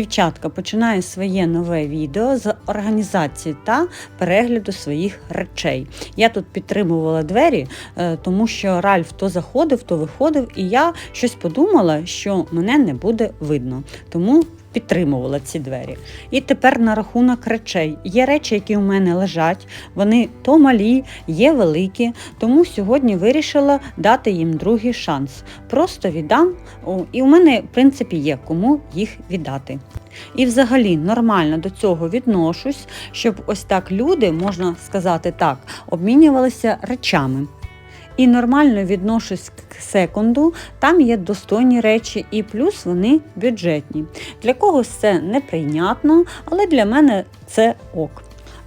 дівчатка починає своє нове відео з організації та перегляду своїх речей. Я тут підтримувала двері, е, тому що Ральф то заходив, то виходив, і я щось подумала, що мене не буде видно. Тому підтримувала ці двері. І тепер на рахунок речей. Є речі, які у мене лежать, вони то малі, є великі, тому сьогодні вирішила дати їм другий шанс. Просто віддам, і у мене, в принципі, є кому їх віддати. І взагалі нормально до цього відношусь, щоб ось так люди, можна сказати так, обмінювалися речами. І нормально відношусь к секунду, там є достойні речі, і плюс вони бюджетні. Для когось це неприйнятно, але для мене це ок.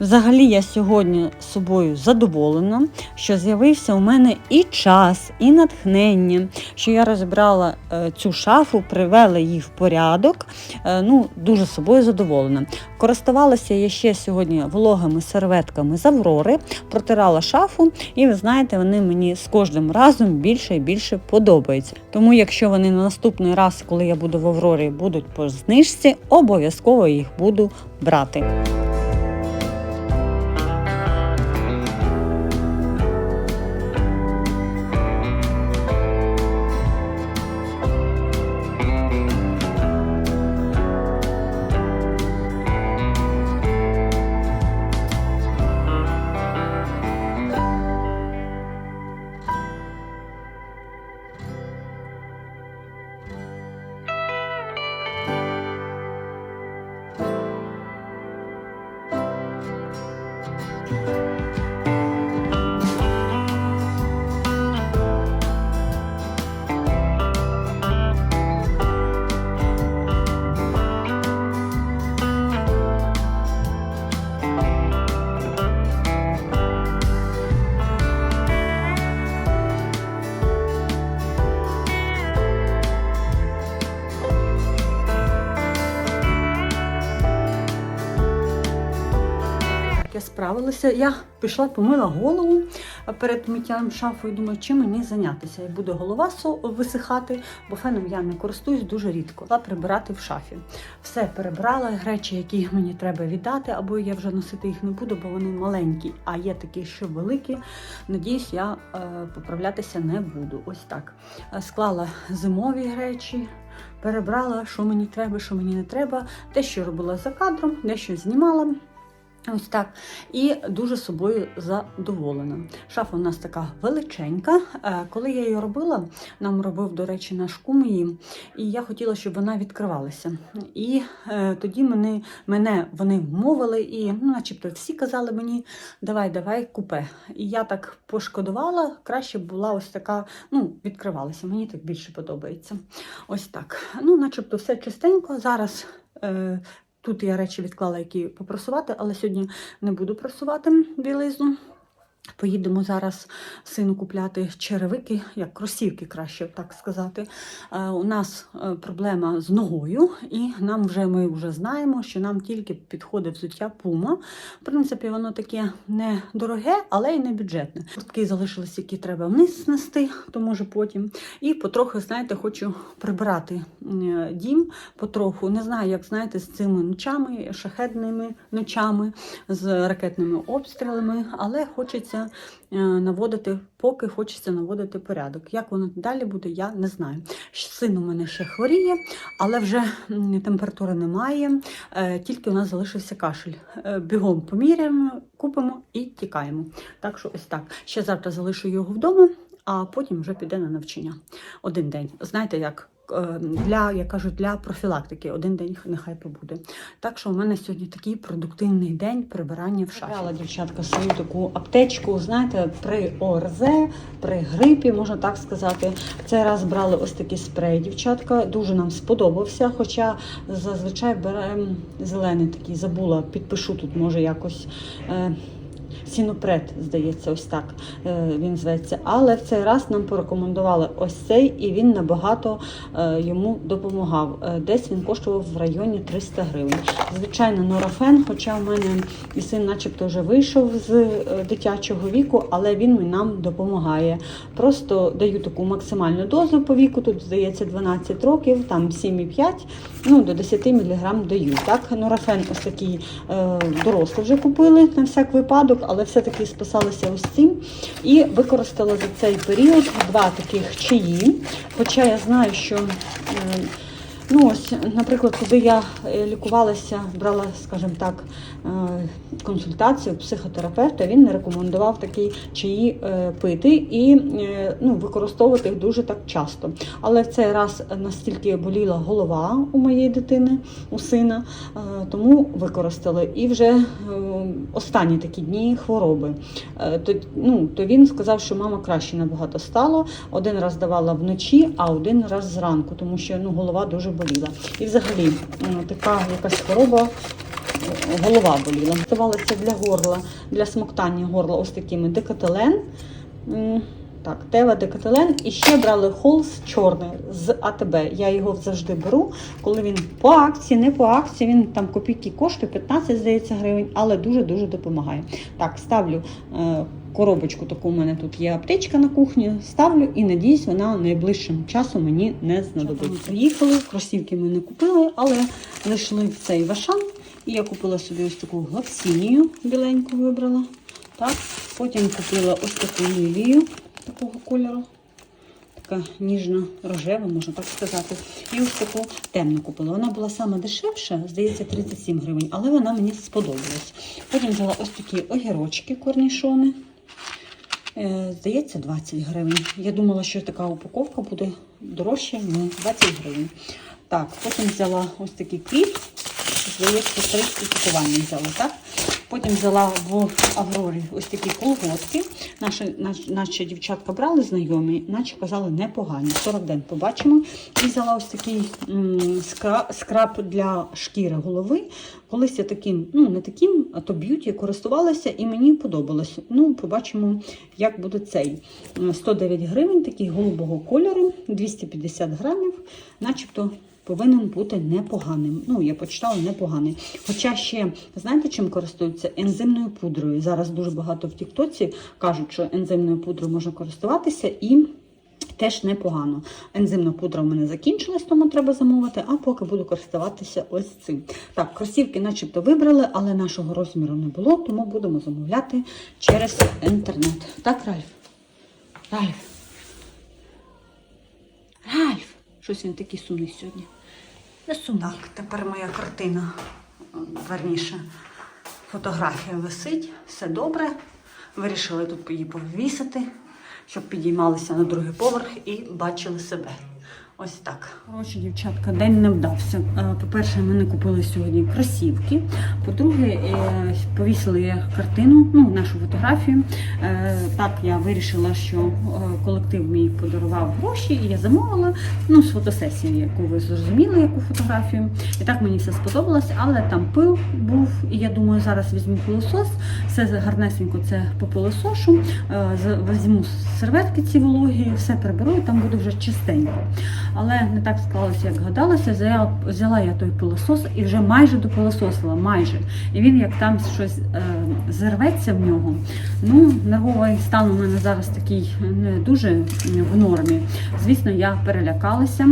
Взагалі я сьогодні собою задоволена, що з'явився у мене і час, і натхнення, що я розібрала е, цю шафу, привела її в порядок. Е, ну, дуже собою задоволена. Користувалася я ще сьогодні вологими серветками з Аврори, протирала шафу, і ви знаєте, вони мені з кожним разом більше і більше подобаються. Тому, якщо вони на наступний раз, коли я буду в Аврорі, будуть по знижці, обов'язково їх буду брати. Справилася. Я пішла, помила голову перед миттям шафою. Думаю, чим мені зайнятися. І буде голова висихати, бо феном я не користуюсь дуже рідко. Пішла прибирати в шафі. Все перебрала, речі, які мені треба віддати, або я вже носити їх не буду, бо вони маленькі, а є такі, що великі. Надіюсь, я е, поправлятися не буду. Ось так. Е, Склала зимові речі. Перебрала, що мені треба, що мені не треба. Те, що робила за кадром, дещо знімала. Ось так. І дуже собою задоволена. Шафа у нас така величенька. Е, Коли я її робила, нам робив, до речі, наш кум її, і я хотіла, щоб вона відкривалася. І е, тоді мене, мене вони вмовили, і ну, начебто всі казали мені, давай, давай, купе. І я так пошкодувала, краще була ось така, ну, відкривалася. Мені так більше подобається. Ось так. Ну, начебто все чистенько. Зараз. Тут я речі відклала, які попросувати, але сьогодні не буду просувати білизну. Поїдемо зараз сину купляти черевики, як кросівки, краще так сказати. Е, у нас е, проблема з ногою, і нам вже ми вже знаємо, що нам тільки підходить взуття Puma. В принципі, воно таке не дороге, але й не бюджетне. Куртки залишились, які треба вниз снести, то може потім. І потрохи, знаєте, хочу прибирати е, дім потроху. Не знаю, як знаєте, з цими ночами, шахетними ночами, з ракетними обстрілами, але хочеться е, наводити, поки хочеться наводити порядок. Як воно далі буде, я не знаю. Син у мене ще хворіє, але вже температури немає, е, тільки у нас залишився кашель. Е, Бігом поміряємо, купимо і тікаємо. Так що ось так. Ще завтра залишу його вдома, а потім вже піде на навчання. Один день. Знаєте, як для, я кажу, для профілактики один день нехай побуде. Так що у мене сьогодні такий продуктивний день прибирання в шафі. Брала дівчатка свою таку аптечку, знаєте, при ОРЗ, при грипі, можна так сказати. Цей раз брали ось такий спрей, дівчатка. Дуже нам сподобався. Хоча зазвичай беремо зелений такий, забула, підпишу тут, може якось. Сінопред, здається, ось так е, він зветься. Але в цей раз нам порекомендували ось цей, і він набагато е, йому допомагав. Е, Десь він коштував в районі 300 гривень. Звичайно, норофен, хоча в мене і син, начебто, вже вийшов з дитячого віку, але він нам допомагає. Просто даю таку максимальну дозу по віку. Тут здається 12 років, там 7,5, ну до 10 мг даю. Так, норофен ось такий дорослий вже купили на всяк випадок, але все-таки списалися ось цим. І використала за цей період два таких чаї. Хоча я знаю, що. Ну ось, наприклад, коли я е, лікувалася, брала, скажімо так, е, консультацію психотерапевта, він не рекомендував такі чаї е, пити і ну, використовувати їх дуже так часто. Але в цей раз настільки боліла голова у моєї дитини, у сина, тому використали. І вже останні такі дні хвороби. То, ну, то він сказав, що мама краще набагато стало. Один раз давала вночі, а один раз зранку, тому що ну, голова дуже боліла. І взагалі така якась хвороба. е, Голова боліла. Готувалася для горла, для смоктання горла ось такими декателен. Так, Тева декателен. І ще брали холс чорний з АТБ. Я його завжди беру, коли він по акції, не по акції, він там копійки коштує, 15, здається, гривень, але дуже-дуже допомагає. Так, ставлю е, коробочку таку у мене тут є аптечка на кухні. Ставлю і надіюсь, вона найближчим часом мені не знадобиться. Приїхали, кросівки ми не купили, але знайшли цей вашан. І я купила собі ось таку глаксінію біленьку вибрала. Так. Потім купила ось таку лілію такого кольору. Така ніжно-рожева, можна так сказати. І ось таку темну купила. Вона була саме дешевша, здається, 37 гривень, але вона мені сподобалась. Потім взяла ось такі огірочки корнішони. Е, Здається, 20 гривень. Я думала, що така упаковка буде дорожча, ні, 20 гривень. Так, потім взяла ось такий кріп. Здається, три упакування взяла, так? Потім взяла в Аврорі ось такі колготки. Наші, наш, наші дівчатка брали знайомі, наче казали непогані. 40 день побачимо. І взяла ось такий скраб для шкіри голови. Колись я таким, ну не таким, а то б'юті користувалася і мені подобалось. Ну, побачимо, як буде цей. Е, 109 гривень, такий голубого кольору, 250 грамів, начебто повинен бути непоганим. Ну, я почитала непоганий. Хоча ще, знаєте, чим користуються? Ензимною пудрою. Зараз дуже багато в Тіктоці кажуть, що ензимною пудрою можна користуватися і. Теж непогано. Ензимна пудра в мене закінчилась, тому треба замовити, а поки буду користуватися ось цим. Так, кросівки начебто вибрали, але нашого розміру не було, тому будемо замовляти через інтернет. Так, Ральф? Ральф? Ральф! Щось він такий сумний сьогодні. Не сумний. Так, тепер моя картина, верніше, фотографія висить, все добре. Вирішили тут її повісити, щоб підіймалися на другий поверх і бачили себе. Ось так. Коротше, дівчатка, день не вдався. Е, По-перше, ми не купили сьогодні кросівки. По-друге, е, повісили картину, ну, нашу фотографію. Е, Так, я вирішила, що колектив мій подарував гроші, і я замовила ну, з фотосесії, яку ви зрозуміли, яку фотографію. І так мені все сподобалось, але там пил був, і я думаю, зараз візьму пилосос, все гарнесенько це по пилосошу, візьму серветки ці вологі, все приберу, і там буде вже чистенько. Але не так склалося, як гадалося. Взяла, я той пилосос і вже майже допилососила, майже. І він як там щось е, зірветься в нього. Ну, нервовий стан у мене зараз такий не дуже в нормі. Звісно, я перелякалася.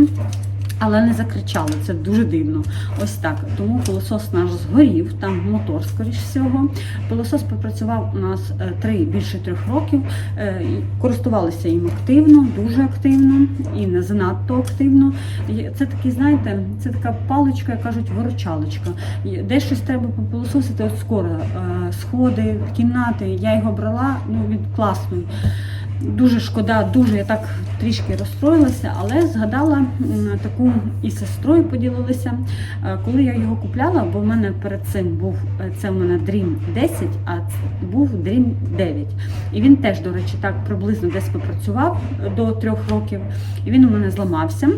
Але не закричали, це дуже дивно. Ось так. Тому пилосос наш згорів, там мотор, скоріш всього. Пилосос попрацював у нас е, три більше трьох років. Е, Користувалися їм активно, дуже активно і не занадто активно. Це такий, знаєте, це така паличка, як кажуть, виручалочка. Де щось треба попилососити, от скоро е, сходи, кімнати. Я його брала, ну він класний. Дуже шкода, дуже я так трішки розстроїлася, але згадала таку і сестрою поділилися. Е, Коли я його купляла, бо в мене перед цим був е, це в мене Dream 10, а був Dream 9. І він теж, до речі, так приблизно десь попрацював е, до трьох років. І він у мене зламався.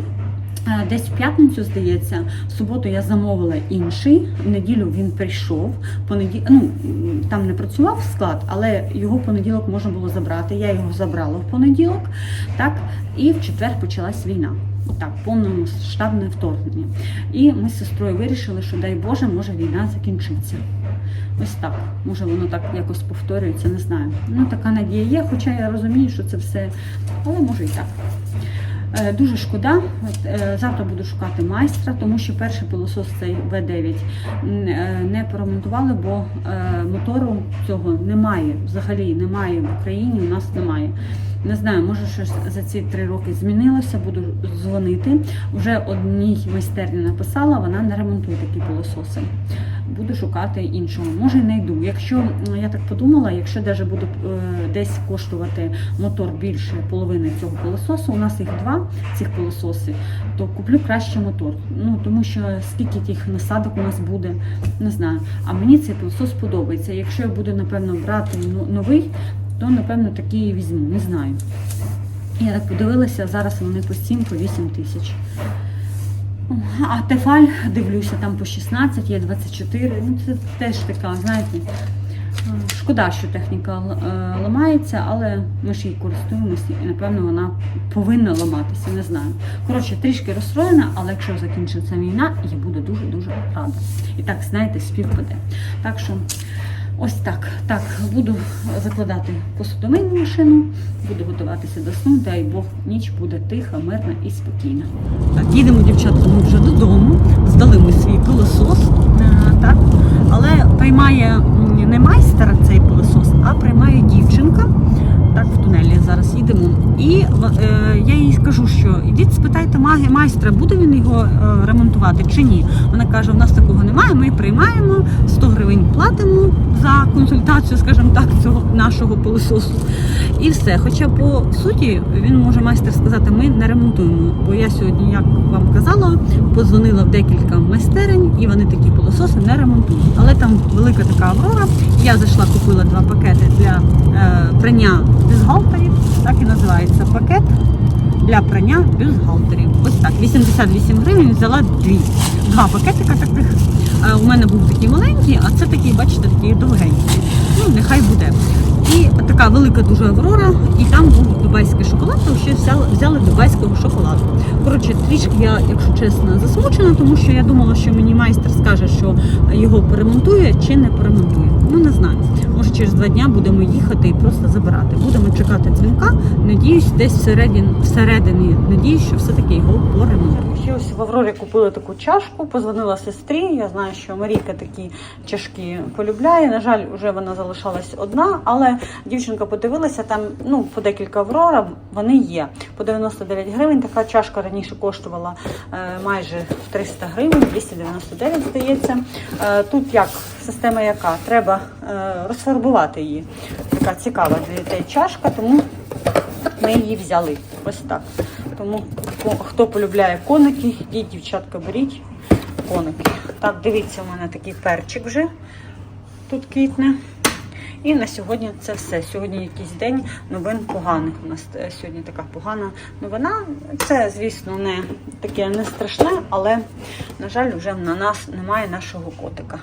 Е, Десь в п'ятницю, здається, в суботу я замовила інший. В неділю він прийшов. Понеді... Ну, там не працював склад, але його в понеділок можна було забрати. Я його забрала в понеділок, так, і в четвер почалась війна. Так, повномасштабне вторгнення. І ми з сестрою вирішили, що дай Боже, може війна закінчиться. Ось так. Може воно так якось повторюється, не знаю. Ну, така надія є, хоча я розумію, що це все, але може і так. Е, Дуже шкода. Е, Завтра буду шукати майстра, тому що перший пилосос цей В9 е, не поремонтували, бо мотору цього немає. Взагалі немає в Україні. У нас немає. Не знаю, може щось за ці три роки змінилося. Буду дзвонити. Вже одній майстерні написала, вона не ремонтує такі пилососи. Буду шукати іншого. Може, знайду. Якщо я так подумала, якщо навіть буде е, десь коштувати мотор більше половини цього пилососу, у нас їх два цих пилососи, то куплю краще мотор. Ну тому що скільки тих насадок у нас буде, не знаю. А мені цей пилосос подобається. Якщо я буду напевно брати новий, то напевно такий візьму. Не знаю. Я так подивилася, зараз вони по 7 по 8 тисяч. А Тефаль дивлюся, там по 16, є 24. Ну це теж така, знаєте. е, Шкода, що техніка е, ламається, але ми ж її користуємося і напевно вона повинна ламатися, не знаю. Коротше, трішки розстроєна, але якщо закінчиться війна, я буду дуже-дуже рада. І так, знаєте, співпаде. Так що ось так. Так, буду закладати посудомийну машину, буду готуватися до сну, дай Бог, ніч буде тиха, мирна і спокійна. Так, їдемо, дівчатка, ми вже додому. Здали ми свій пилосос. е, Так, але приймає не майстер цей пилосос, а приймає дівчинка. Майстра, буде він його е, ремонтувати чи ні. Вона каже: у нас такого немає. Ми приймаємо 100 гривень платимо за консультацію, скажімо так, цього нашого пилососу. І все. Хоча по суті він може майстер сказати, ми не ремонтуємо. Бо я сьогодні, як вам казала, подзвонила в декілька майстерень, і вони такі пилососи не ремонтують. Але там велика така аврора. Я зайшла, купила два пакети для е, прання бюстгальтерів. Так і називається пакет для прання бюстгальтерів. Ось так, 88 гривень взяла дві. Два пакетика таких. Е, У мене був такий маленький, а це такий, бачите, такий довгенький. Ну, нехай буде. І така велика дуже аврора, і там був дубайський шоколад, то ще взяли, взяли дубайського шоколаду. Коротше, трішки я, якщо чесно, засмучена, тому що я думала, що мені майстер скаже, що його перемонтує чи не перемонтує. Ну не знаю. Може через два дня будемо їхати і просто забирати. Будемо чекати дзвінка. Надіюсь, десь всередині, всередині надіюсь, що все-таки його поремонтують. Ось в Аврорі купили таку чашку, позвонила сестрі. Я знаю, що Марійка такі чашки полюбляє. На жаль, вже вона залишалась одна, але дівчинка подивилася там, ну, по декілька Аврора вони є. По 99 гривень така чашка раніше коштувала е, майже 300 гривень, 299, здається. Е, тут як система яка? Треба е, розфарбувати її. Така цікава для дітей чашка, тому ми її взяли. Ось так. Тому хто полюбляє коники, йдіть, дівчатка, беріть коники. Так, дивіться, у мене такий перчик вже тут квітне. І на сьогодні це все. Сьогодні якийсь день новин поганих. У нас е, сьогодні така погана новина. Це, звісно, не таке не страшне, але, на жаль, вже на нас немає нашого котика.